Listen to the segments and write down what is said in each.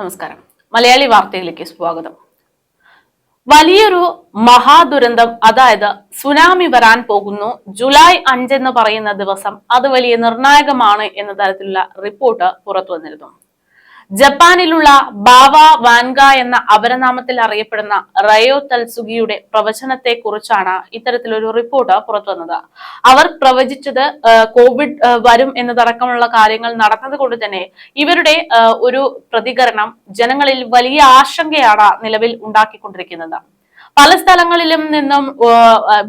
നമസ്കാരം. മലയാളി വാർത്തയിലേക്ക് സ്വാഗതം. വലിയൊരു മഹാദുരന്തം അതായത് സുനാമി വരാൻ പോകുന്നു ജൂലൈ അഞ്ചെന്ന് പറയുന്ന ദിവസം അത് വലിയ നിർണായകമാണ് എന്ന തരത്തിലുള്ള റിപ്പോർട്ട് പുറത്തു വന്നിരുന്നു. ജപ്പാനിലുള്ള ബാവ വാൻഗ എന്ന അപരനാമത്തിൽ അറിയപ്പെടുന്ന റയോ തൽസുഗിയുടെ പ്രവചനത്തെ കുറിച്ചാണ് ഇത്തരത്തിലൊരു റിപ്പോർട്ട് പുറത്തു വന്നത്. അവർ പ്രവചിച്ചത് കോവിഡ് വരും എന്നതടക്കമുള്ള കാര്യങ്ങൾ നടന്നത് കൊണ്ട് തന്നെ ഇവരുടെ ഒരു പ്രതികരണം ജനങ്ങളിൽ വലിയ ആശങ്കയാണ് നിലവിൽ ഉണ്ടാക്കിക്കൊണ്ടിരിക്കുന്നത്. പല സ്ഥലങ്ങളിലും നിന്നും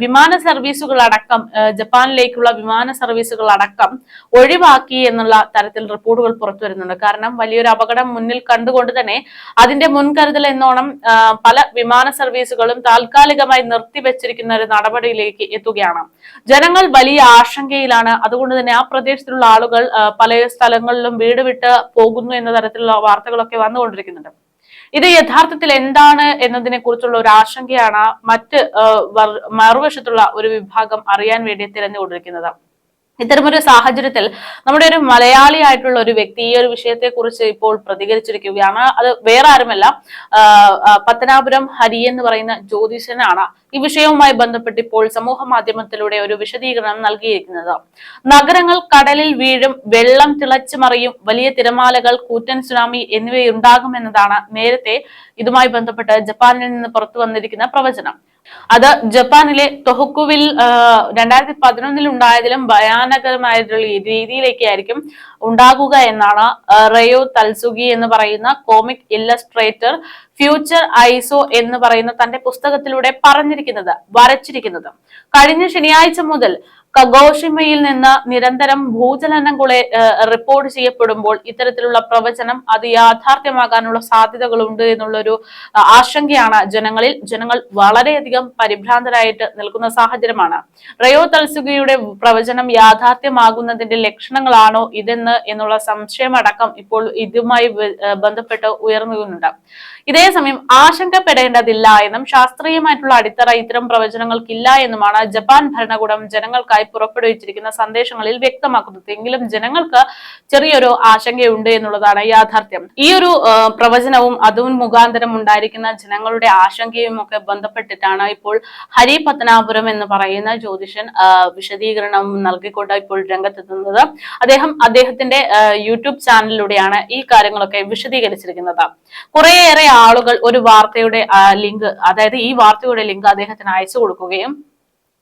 വിമാന സർവീസുകൾ അടക്കം ജപ്പാനിലേക്കുള്ള വിമാന സർവീസുകൾ അടക്കം ഒഴിവാക്കി എന്നുള്ള തരത്തിൽ റിപ്പോർട്ടുകൾ പുറത്തു വരുന്നുണ്ട്. കാരണം വലിയൊരു അപകടം മുന്നിൽ കണ്ടുകൊണ്ട് തന്നെ അതിന്റെ മുൻകരുതൽ എന്നോണം പല വിമാന സർവീസുകളും താൽക്കാലികമായി നിർത്തിവെച്ചിരിക്കുന്ന ഒരു നടപടിയിലേക്ക് എത്തുകയാണ്. ജനങ്ങൾ വലിയ ആശങ്കയിലാണ്. അതുകൊണ്ട് തന്നെ ആ പ്രദേശത്തുള്ള ആളുകൾ പല സ്ഥലങ്ങളിലും വീട് വിട്ട് പോകുന്നു എന്ന തരത്തിലുള്ള വാർത്തകളൊക്കെ വന്നുകൊണ്ടിരിക്കുന്നുണ്ട്. ഇത് യഥാർത്ഥത്തിൽ എന്താണ് എന്നതിനെ കുറിച്ചുള്ള ഒരു ആശങ്കയാണ് മറ്റ് മറുവശത്തുള്ള ഒരു വിഭാഗം അറിയാൻ വേണ്ടി തിരഞ്ഞുകൊണ്ടിരിക്കുന്നത്. ഇത്തരമൊരു സാഹചര്യത്തിൽ നമ്മുടെ ഒരു മലയാളി ആയിട്ടുള്ള ഒരു വ്യക്തി ഈ ഒരു വിഷയത്തെ കുറിച്ച് ഇപ്പോൾ പ്രതികരിച്ചിരിക്കുകയാണ്. അത് വേറെ ആരുമല്ല പത്തനാപുരം ഹരി എന്ന് പറയുന്ന ജ്യോതിഷനാണ് ഈ വിഷയവുമായി ബന്ധപ്പെട്ട് ഇപ്പോൾ സമൂഹ മാധ്യമത്തിലൂടെ ഒരു വിശദീകരണം നൽകിയിരിക്കുന്നത്. നഗരങ്ങൾ കടലിൽ വീഴും വെള്ളം തിളച്ചു മറിയും വലിയ തിരമാലകൾ കൂറ്റൻ സുനാമി എന്നിവയുണ്ടാകുമെന്നതാണ് നേരത്തെ ഇതുമായി ബന്ധപ്പെട്ട് ജപ്പാനിൽ നിന്ന് പുറത്തു വന്നിരിക്കുന്ന പ്രവചനം. അത് ജപ്പാനിലെ തൊഹുക്കുവിൽ രണ്ടായിരത്തി പതിനൊന്നിൽ ഉണ്ടായതിലും ഭയാനകരമായിട്ടുള്ള രീതിയിലേക്കായിരിക്കും ഉണ്ടാകുക എന്നാണ് റയോ തൽസുഗി എന്ന് പറയുന്ന കോമിക് ഇല്ലസ്ട്രേറ്റർ ഫ്യൂച്ചർ ഐസോ എന്ന് പറയുന്ന തന്റെ പുസ്തകത്തിലൂടെ പറഞ്ഞിരിക്കുന്നത് വരച്ചിരിക്കുന്നത്. കഴിഞ്ഞ ശനിയാഴ്ച മുതൽ കഗോഷിമയിൽ നിന്ന് നിരന്തരം ഭൂചലനങ്ങളെ റിപ്പോർട്ട് ചെയ്യപ്പെടുമ്പോൾ ഇത്തരത്തിലുള്ള പ്രവചനം അത് യാഥാർത്ഥ്യമാകാനുള്ള സാധ്യതകളുണ്ട് എന്നുള്ളൊരു ആശങ്കയാണ് ജനങ്ങളിൽ. ജനങ്ങൾ വളരെയധികം പരിഭ്രാന്തരായിട്ട് നിൽക്കുന്ന സാഹചര്യമാണ്. റയോ തൽസുഗിയുടെ പ്രവചനം യാഥാർത്ഥ്യമാകുന്നതിന്റെ ലക്ഷണങ്ങളാണോ ഇതെന്ന് എന്നുള്ള സംശയമടക്കം ഇപ്പോൾ ഇതുമായി ബന്ധപ്പെട്ട് ഉയർന്നുന്നുണ്ട് ഇതേസമയം ആശങ്കപ്പെടേണ്ടതില്ല എന്നും ശാസ്ത്രീയമായിട്ടുള്ള അടിത്തറ ഇത്തരം പ്രവചനങ്ങൾക്കില്ല എന്നുമാണ് ജപ്പാൻ ഭരണകൂടം ജനങ്ങൾക്കായി പുറപ്പെടുവിച്ചിരിക്കുന്ന സന്ദേശങ്ങളിൽ വ്യക്തമാക്കുന്നത്. എങ്കിലും ജനങ്ങൾക്ക് ചെറിയൊരു ആശങ്കയുണ്ട് എന്നുള്ളതാണ് യാഥാർത്ഥ്യം. ഈ ഒരു പ്രവചനവും അതും മുഖാന്തരം ഉണ്ടായിരിക്കുന്ന ജനങ്ങളുടെ ആശങ്കയും ഒക്കെ ബന്ധപ്പെട്ടിട്ടാണ് ഇപ്പോൾ ഹരി പത്തനാപുരം എന്ന് പറയുന്ന ജ്യോതിഷൻ വിശദീകരണം നൽകിക്കൊണ്ട് ഇപ്പോൾ രംഗത്തെത്തുന്നത്. അദ്ദേഹം അദ്ദേഹത്തിന്റെ യൂട്യൂബ് ചാനലിലൂടെയാണ് ഈ കാര്യങ്ങളൊക്കെ വിശദീകരിച്ചിരിക്കുന്നത്. കുറേയേറെ ആളുകൾ ഒരു വാർത്തയുടെ ലിങ്ക് അതായത് ഈ വാർത്തയുടെ ലിങ്ക് അദ്ദേഹത്തിന് അയച്ചു കൊടുക്കുകയും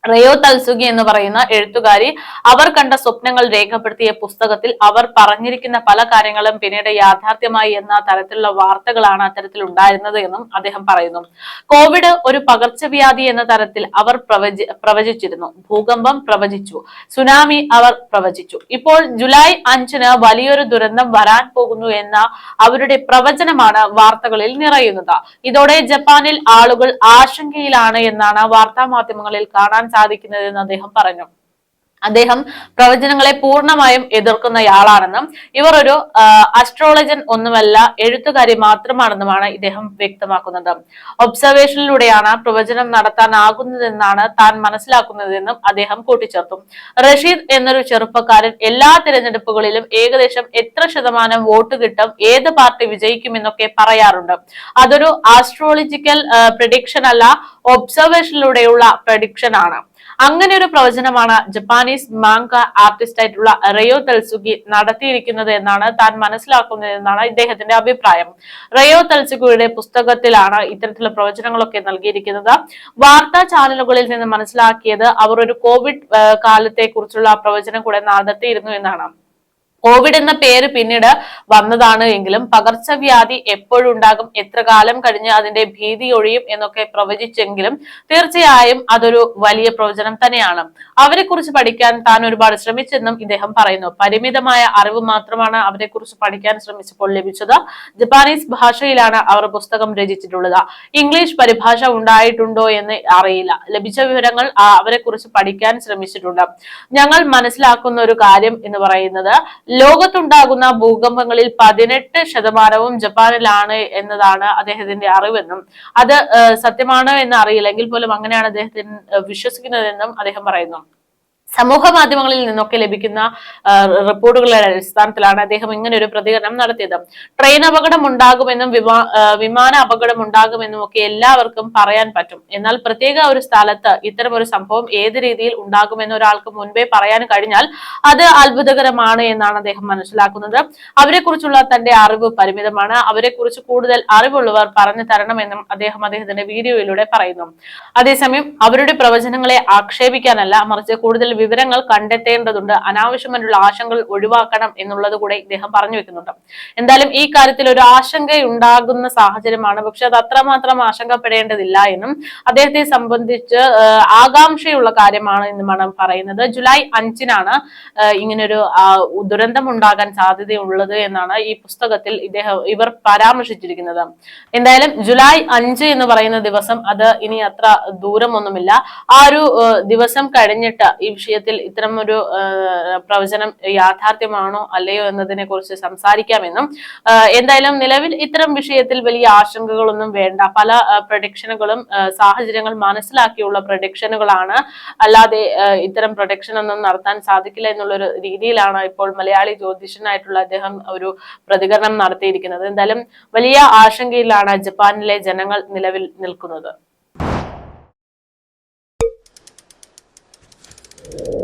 റയോ തൽസുഗി എന്ന് പറയുന്ന എഴുത്തുകാരി അവർ കണ്ട സ്വപ്നങ്ങൾ രേഖപ്പെടുത്തിയ പുസ്തകത്തിൽ അവർ പറഞ്ഞിരിക്കുന്ന പല കാര്യങ്ങളും പിന്നീട് യാഥാർത്ഥ്യമായി എന്ന തരത്തിലുള്ള വാർത്തകളാണ് അത്തരത്തിൽ ഉണ്ടായിരുന്നത് എന്നും അദ്ദേഹം പറയുന്നു. കോവിഡ് ഒരു പകർച്ചവ്യാധി എന്ന തരത്തിൽ അവർ പ്രവചി പ്രവചിച്ചിരുന്നു. ഭൂകമ്പം പ്രവചിച്ചു. സുനാമി അവർ പ്രവചിച്ചു. ഇപ്പോൾ ജൂലൈ അഞ്ചിന് വലിയൊരു ദുരന്തം വരാൻ പോകുന്നു എന്ന അവരുടെ പ്രവചനമാണ് വാർത്തകളിൽ നിറയുന്നത്. ഇതോടെ ജപ്പാനിൽ ആളുകൾ ആശങ്കയിലാണ് എന്നാണ് വാർത്താ മാധ്യമങ്ങളിൽ കാണാൻ സാധിക്കുന്നതെന്ന് അദ്ദേഹം പറഞ്ഞു. അദ്ദേഹം പ്രവചനങ്ങളെ പൂർണമായും എതിർക്കുന്നയാളാണെന്നും ഇവർ ഒരു അസ്ട്രോളജൻ ഒന്നുമല്ല എഴുത്തുകാരി മാത്രമാണെന്നുമാണ് ഇദ്ദേഹം വ്യക്തമാക്കുന്നത്. ഒബ്സർവേഷനിലൂടെയാണ് പ്രവചനം നടത്താനാകുന്നതെന്നാണ് താൻ മനസ്സിലാക്കുന്നതെന്നും അദ്ദേഹം കൂട്ടിച്ചേർത്തു. റഷീദ് എന്നൊരു ചെറുപ്പക്കാരൻ എല്ലാ തിരഞ്ഞെടുപ്പുകളിലും ഏകദേശം എത്ര ശതമാനം വോട്ട് കിട്ടും ഏത് പാർട്ടി വിജയിക്കുമെന്നൊക്കെ പറയാറുണ്ട്. അതൊരു ആസ്ട്രോളജിക്കൽ പ്രഡിക്ഷൻ അല്ല ഒബ്സർവേഷനിലൂടെയുള്ള പ്രഡിക്ഷൻ ആണ്. അങ്ങനെ ഒരു പ്രവചനമാണ് ജപ്പാനീസ് മാങ്ക ആർട്ടിസ്റ്റ് ആയിട്ടുള്ള റയോ തൽസുഗി നടത്തിയിരിക്കുന്നത് എന്നാണ് താൻ മനസ്സിലാക്കുന്നത് എന്നാണ് ഇദ്ദേഹത്തിന്റെ അഭിപ്രായം. റയോ തൽസുഗിയുടെ പുസ്തകത്തിലാണ് ഇത്തരത്തിലുള്ള പ്രവചനങ്ങളൊക്കെ നൽകിയിരിക്കുന്നത്. വാർത്താ ചാനലുകളിൽ നിന്ന് മനസ്സിലാക്കിയത് അവർ ഒരു കോവിഡ് കാലത്തെ കുറിച്ചുള്ള പ്രവചനം കൂടെ നടത്തിയിരുന്നു എന്നാണ്. കോവിഡ് എന്ന പേര് പിന്നീട് വന്നതാണ് എങ്കിലും പകർച്ചവ്യാധി എപ്പോഴുണ്ടാകും എത്ര കാലം കഴിഞ്ഞ് അതിന്റെ ഭീതി ഒഴിയും എന്നൊക്കെ പ്രവചിച്ചെങ്കിലും തീർച്ചയായും അതൊരു വലിയ പ്രവചനം തന്നെയാണ്. അവരെ കുറിച്ച് പഠിക്കാൻ താൻ ഒരുപാട് ശ്രമിച്ചെന്നും ഇദ്ദേഹം പറയുന്നു. പരിമിതമായ അറിവ് മാത്രമാണ് അവരെ കുറിച്ച് പഠിക്കാൻ ശ്രമിച്ചപ്പോൾ ലഭിച്ചത്. ജപ്പാനീസ് ഭാഷയിലാണ് അവർ പുസ്തകം രചിച്ചിട്ടുള്ളത്. ഇംഗ്ലീഷ് പരിഭാഷ ഉണ്ടായിട്ടുണ്ടോ എന്ന് അറിയില്ല. ലഭിച്ച വിവരങ്ങൾ അവരെ കുറിച്ച് പഠിക്കാൻ ശ്രമിച്ചിട്ടുണ്ട്. ഞങ്ങൾ മനസ്സിലാക്കുന്ന ഒരു കാര്യം എന്ന് പറയുന്നത് ലോകത്തുണ്ടാകുന്ന ഭൂകമ്പങ്ങളിൽ പതിനെട്ട് ശതമാനവും ജപ്പാനിലാണ് എന്നതാണ് അദ്ദേഹത്തിന്റെ അറിവെന്നും അത് സത്യമാണോ എന്ന് അറിയില്ലെങ്കിൽ പോലും അങ്ങനെയാണ് അദ്ദേഹത്തിന് വിശ്വസിക്കുന്നതെന്നും അദ്ദേഹം പറയുന്നു. സമൂഹ മാധ്യമങ്ങളിൽ നിന്നൊക്കെ ലഭിക്കുന്ന റിപ്പോർട്ടുകളുടെ അടിസ്ഥാനത്തിലാണ് അദ്ദേഹം ഇങ്ങനെ ഒരു പ്രതികരണം നടത്തിയത്. ട്രെയിൻ അപകടം ഉണ്ടാകുമെന്നും വിമാ വിമാന അപകടം ഉണ്ടാകുമെന്നും ഒക്കെ എല്ലാവർക്കും പറയാൻ പറ്റും. എന്നാൽ പ്രത്യേക ഒരു സ്ഥലത്ത് ഇത്തരം ഒരു സംഭവം ഏത് രീതിയിൽ ഉണ്ടാകുമെന്ന് ഒരാൾക്ക് മുൻപേ പറയാൻ കഴിഞ്ഞാൽ അത് അത്ഭുതകരമാണ് എന്നാണ് അദ്ദേഹം മനസ്സിലാക്കുന്നത്. അവരെ കുറിച്ചുള്ള തന്റെ അറിവ് പരിമിതമാണ്. അവരെ കുറിച്ച് കൂടുതൽ അറിവുള്ളവർ പറഞ്ഞു തരണമെന്നും അദ്ദേഹം അദ്ദേഹത്തിന്റെ വീഡിയോയിലൂടെ പറയുന്നു. അതേസമയം അവരുടെ പ്രവചനങ്ങളെ ആക്ഷേപിക്കാനല്ല മറിച്ച് കൂടുതൽ വിവരങ്ങൾ കണ്ടെത്തേണ്ടതുണ്ട്. അനാവശ്യമായിട്ടുള്ള ആശങ്കകൾ ഒഴിവാക്കണം എന്നുള്ളത് കൂടെ ഇദ്ദേഹം പറഞ്ഞു വെക്കുന്നുണ്ട്. എന്തായാലും ഈ കാര്യത്തിൽ ഒരു ആശങ്കയുണ്ടാകുന്ന സാഹചര്യമാണ്. പക്ഷെ അത് അത്രമാത്രം ആശങ്കപ്പെടേണ്ടതില്ല എന്നും അദ്ദേഹത്തെ സംബന്ധിച്ച് ആകാംക്ഷയുള്ള കാര്യമാണ് എന്നുമാണ് പറയുന്നത്. ജൂലൈ അഞ്ചിനാണ് ഇങ്ങനൊരു ദുരന്തം ഉണ്ടാകാൻ സാധ്യതയുള്ളത് എന്നാണ് ഈ പുസ്തകത്തിൽ ഇദ്ദേഹം ഇവർ പരാമർശിച്ചിരിക്കുന്നത്. എന്തായാലും ജൂലൈ അഞ്ച് എന്ന് പറയുന്ന ദിവസം അത് ഇനി അത്ര ദൂരമൊന്നുമില്ല. ആ ഒരു ദിവസം കഴിഞ്ഞിട്ട് ഈ വിഷയത്തിൽ ഒരു പ്രവചനം യാഥാർത്ഥ്യമാണോ അല്ലയോ എന്നതിനെ കുറിച്ച് സംസാരിക്കാമെന്നും എന്തായാലും നിലവിൽ ഇത്തരം വിഷയത്തിൽ വലിയ ആശങ്കകളൊന്നും വേണ്ട. പല പ്രൊഡിക്ഷനുകളും സാഹചര്യങ്ങൾ മനസ്സിലാക്കിയുള്ള പ്രൊഡിക്ഷനുകളാണ്. അല്ലാതെ ഇത്തരം പ്രൊഡിക്ഷൻ ഒന്നും നടത്താൻ സാധിക്കില്ല എന്നുള്ളൊരു രീതിയിലാണ് ഇപ്പോൾ മലയാളി ജ്യോതിഷനായിട്ടുള്ള അദ്ദേഹം ഒരു പ്രതികരണം നടത്തിയിരിക്കുന്നത്. എന്തായാലും വലിയ ആശങ്കയിലാണ് ജപ്പാനിലെ ജനങ്ങൾ നിലവിൽ നിൽക്കുന്നത്. you